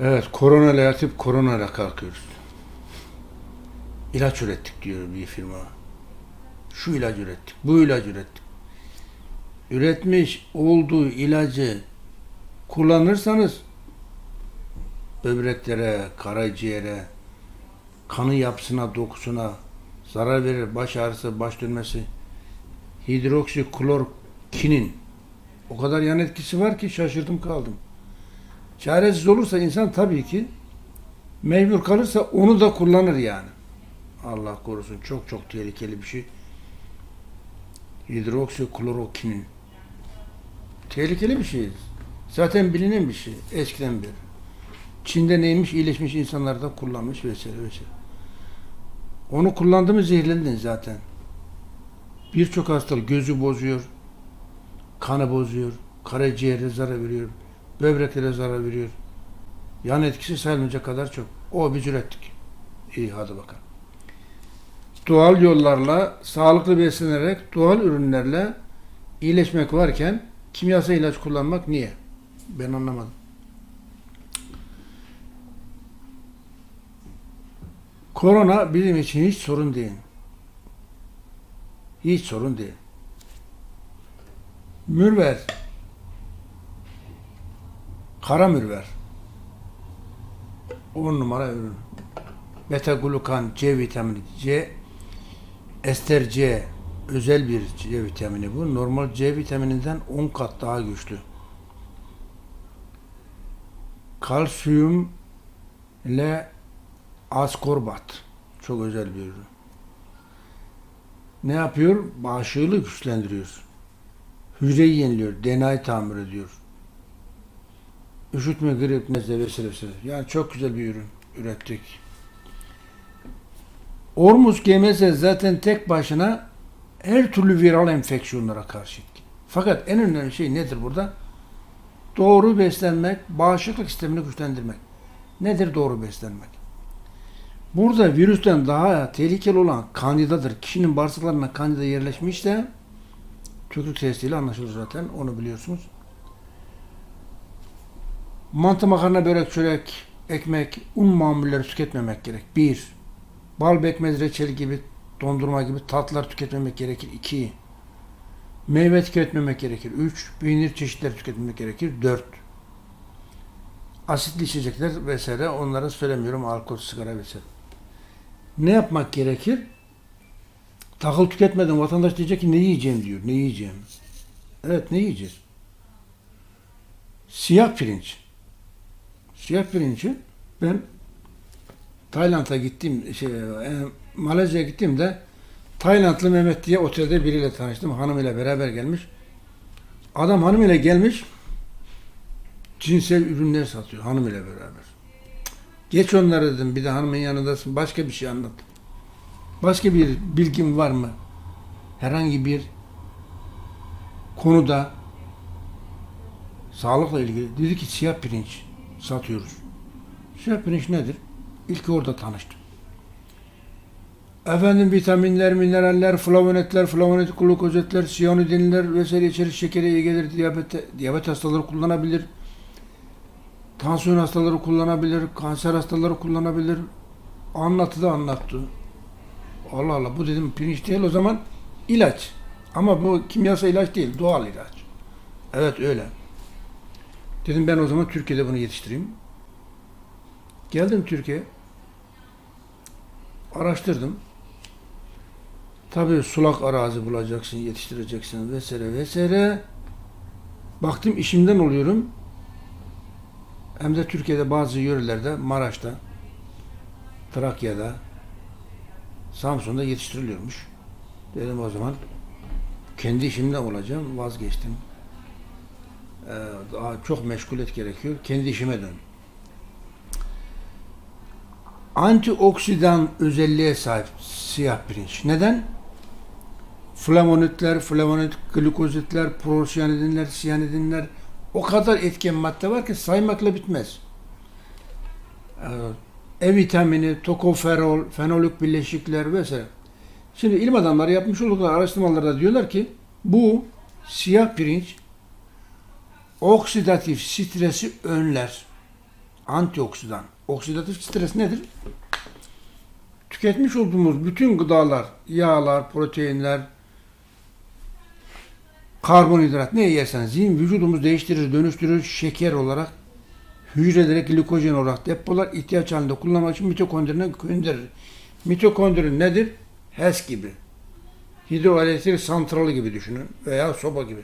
Evet, koronayla yatıp koronayla kalkıyoruz. İlaç ürettik diyor bir firma. Şu ilacı ürettik, bu ilacı ürettik. Üretmiş olduğu ilacı kullanırsanız böbreklere, karaciğere, kanı yapısına, dokusuna zarar verir. Baş ağrısı, baş dönmesi. Hidroksiklorokinin o kadar yan etkisi var ki şaşırdım kaldım. Çaresiz olursa insan tabii ki mecbur kalırsa onu da kullanır yani. Allah korusun çok çok tehlikeli bir şey. Hidroksiklorokinin. Tehlikeli bir şey. Zaten bilinen bir şey. Eskiden beri. Çin'de neymiş iyileşmiş insanlar da kullanmış vesaire vesaire. Onu kullandı mı zehirlendin zaten. Birçok hastalık gözü bozuyor, kanı bozuyor, karaciğere zarar veriyor, böbreklere zarar veriyor. Yan etkisi sayılmayacak kadar çok. O biz ürettik. İyi hadi bakalım. Doğal yollarla, sağlıklı beslenerek, doğal ürünlerle iyileşmek varken kimyasal ilaç kullanmak niye? Ben anlamadım. Korona bizim için hiç sorun değil. Hiç sorun değil. Mürver. Kara mürver. 10 numara ürün. Beta glukan, C vitamini, C ester C özel bir C vitamini bu. Normal C vitamininden 10 kat daha güçlü. Kalsiyum ile askorbat. Çok özel bir ürün. Ne yapıyor? Bağışıklığı güçlendiriyor. Hücreyi yeniliyor. DNA'yı tamir ediyor. Üşütme, grip, nezle vesaire vesaire. Yani çok güzel bir ürün ürettik. Ormus GMS zaten tek başına her türlü viral enfeksiyonlara karşı. Fakat en önemli şey nedir burada? Doğru beslenmek, bağışıklık sistemini güçlendirmek. Nedir doğru beslenmek? Burada virüsten daha tehlikeli olan kandidadır. Kişinin bağırsaklarına kandida yerleşmişse tükürük testiyle anlaşılır zaten. Onu biliyorsunuz. Mantı, makarna, börek, çörek, ekmek, un mamulleri tüketmemek gerek. Bir. Bal, bekmez, reçel gibi, dondurma gibi tatlılar tüketmemek gerekir. İki. Meyve tüketmemek gerekir. Üç. Peynir çeşitleri tüketmemek gerekir. Dört. Asitli içecekler vesaire onları söylemiyorum. Alkol, sigara vesaire. Ne yapmak gerekir? Takıl tüketmeden vatandaş diyecek ki ne yiyeceğim diyor. Ne yiyeceğim? Evet ne yiyeceğiz? Siyah pirinç. Siyah pirinci ben Tayland'a gittim, şey, e, Malezya'ya gittiğimde Taylandlı Mehmet diye otelde biriyle tanıştım. Hanımıyla beraber gelmiş. Adam hanımıyla gelmiş cinsel ürünler satıyor hanımıyla beraber. Geç onları dedim bir de hanımın yanındasın başka bir şey anlat. Başka bir bilgin var mı? Herhangi bir konuda sağlıkla ilgili dedi ki siyah pirinç satıyoruz. Pirinç nedir? İlk orada tanıştım. Efendim vitaminler, mineraller, flavonetler, flavonoid glukozetler, siyanidinler vesaire içerir şekere iyi gelir. Diyabet, diyabet hastaları kullanabilir. Tansiyon hastaları kullanabilir. Kanser hastaları kullanabilir. Anlattı da anlattı. Allah Allah bu dedim pirinç değil o zaman ilaç. Ama bu kimyasal ilaç değil, doğal ilaç. Evet öyle. Dedim ben o zaman Türkiye'de bunu yetiştireyim. Geldim Türkiye. Araştırdım. Tabii sulak arazi bulacaksın, yetiştireceksin vesaire vesaire. Baktım işimden oluyorum. Hem de Türkiye'de bazı yörelerde, Maraş'ta, Trakya'da, Samsun'da yetiştiriliyormuş. Dedim o zaman kendi işimden olacağım, vazgeçtim. Ee, daha çok meşguliyet gerekiyor. Kendi işime dön. Antioksidan özelliğe sahip siyah pirinç. Neden? Flavonoidler, flavonoid glukozitler, prosiyanidinler, siyanidinler o kadar etken madde var ki saymakla bitmez. Ee, E vitamini, tokoferol, fenolik bileşikler vesaire. Şimdi ilim adamları yapmış oldukları araştırmalarda diyorlar ki bu siyah pirinç oksidatif stresi önler. Antioksidan. Oksidatif stres nedir? Tüketmiş olduğumuz bütün gıdalar, yağlar, proteinler, karbonhidrat ne yerseniz yiyin vücudumuz değiştirir, dönüştürür şeker olarak hücrelere glikojen olarak depolar ihtiyaç halinde kullanmak için mitokondrine gönderir. Mitokondri nedir? HES gibi. Hidroelektrik santralı gibi düşünün veya soba gibi.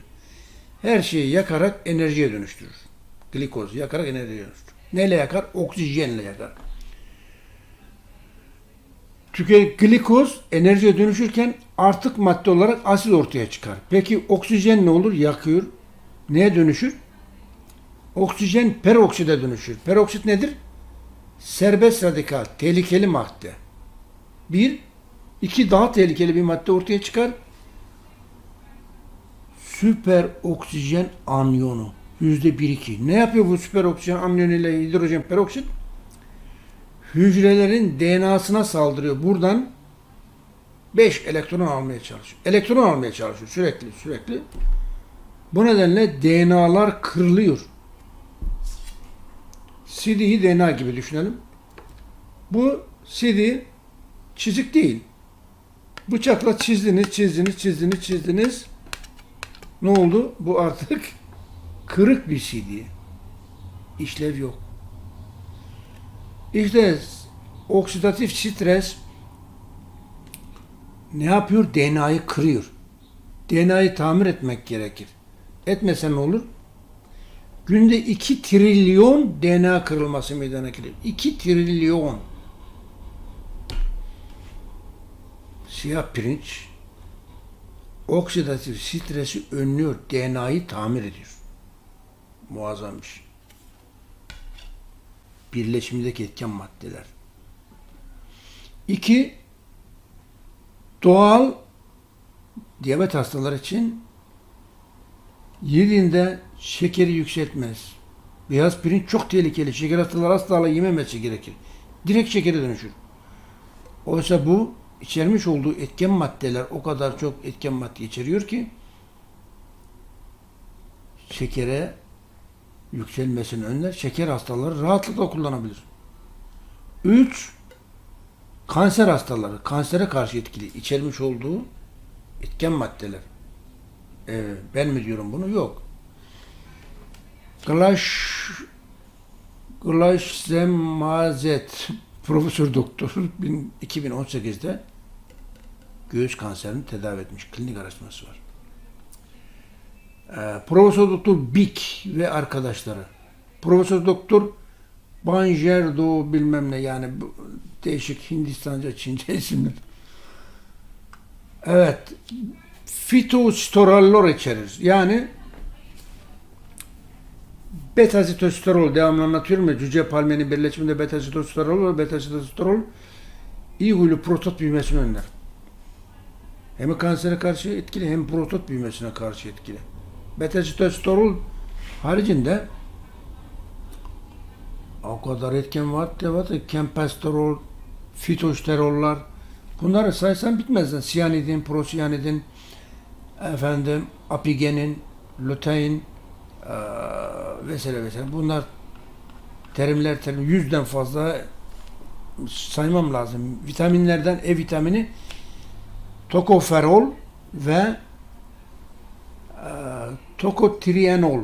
Her şeyi yakarak enerjiye dönüştürür. Glikoz yakarak enerjiye dönüştürür. Neyle yakar? Oksijenle yakar. Tüke glikoz enerjiye dönüşürken artık madde olarak asit ortaya çıkar. Peki oksijen ne olur? Yakıyor. Neye dönüşür? Oksijen perokside dönüşür. Peroksit nedir? Serbest radikal, tehlikeli madde. Bir, iki daha tehlikeli bir madde ortaya çıkar. Süper oksijen anyonu. Yüzde bir iki. Ne yapıyor bu süper oksijen anyonu ile hidrojen peroksit? Hücrelerin DNA'sına saldırıyor. Buradan 5 elektron almaya çalışıyor. Elektron almaya çalışıyor sürekli sürekli. Bu nedenle DNA'lar kırılıyor. CD'yi DNA gibi düşünelim. Bu CD çizik değil. Bıçakla çizdiniz, çizdiniz, çizdiniz, çizdiniz. Ne oldu? Bu artık kırık bir CD. İşlev yok. İşte oksidatif stres ne yapıyor? DNA'yı kırıyor. DNA'yı tamir etmek gerekir. Etmese ne olur? Günde 2 trilyon DNA kırılması meydana gelir. 2 trilyon. Siyah pirinç oksidatif stresi önlüyor. DNA'yı tamir ediyor. Muazzam bir şey. Birleşimdeki etken maddeler. İki, doğal diyabet hastaları için yediğinde şekeri yükseltmez. Beyaz pirinç çok tehlikeli. Şeker hastaları asla yememesi gerekir. Direkt şekere dönüşür. Oysa bu içermiş olduğu etken maddeler o kadar çok etken madde içeriyor ki şekere yükselmesini önler. Şeker hastaları rahatlıkla kullanabilir. 3. Kanser hastaları. Kansere karşı etkili. içermiş olduğu etken maddeler. Ee, ben mi diyorum bunu? Yok. Glaş Glaşzemazet Profesör Doktor 2018'de göğüs kanserini tedavi etmiş. Klinik araştırması var. Ee, Profesör Doktor Bik ve arkadaşları. Profesör Doktor Banjerdo bilmem ne yani değişik Hindistanca, Çince isimler. Evet. Fitosterollar içerir. Yani beta sitosterol devamlı anlatıyorum ya cüce palmiyenin birleşiminde beta sitosterol ve beta sitosterol iyi huylu prostat büyümesini önler. Hem kansere karşı etkili hem prostat büyümesine karşı etkili. Beta sitosterol haricinde o kadar etken var ki var. Kempesterol, fitosterollar. Bunları saysan bitmez. Siyanidin, prosiyanidin, efendim apigenin, lutein, eee, vesaire vesaire. Bunlar terimler terim yüzden fazla saymam lazım. Vitaminlerden E vitamini tokoferol ve eee tokotrienol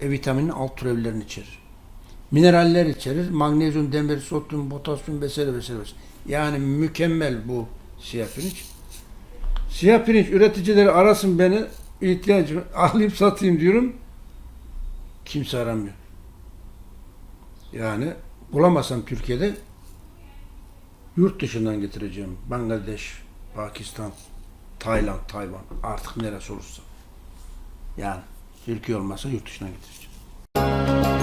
E vitaminin alt türevlerini içerir. Mineraller içerir. Magnezyum, demir, sodyum, potasyum vesaire. vesaire. Yani mükemmel bu siyah pirinç. Siyah pirinç üreticileri arasın beni ihtiyacım alayım satayım diyorum. Kimse aramıyor. Yani bulamazsam Türkiye'de yurt dışından getireceğim. Bangladeş, Pakistan, Tayland, Tayvan artık neresi olursa. Yani Türkiye olmasa yurt dışına getireceğim.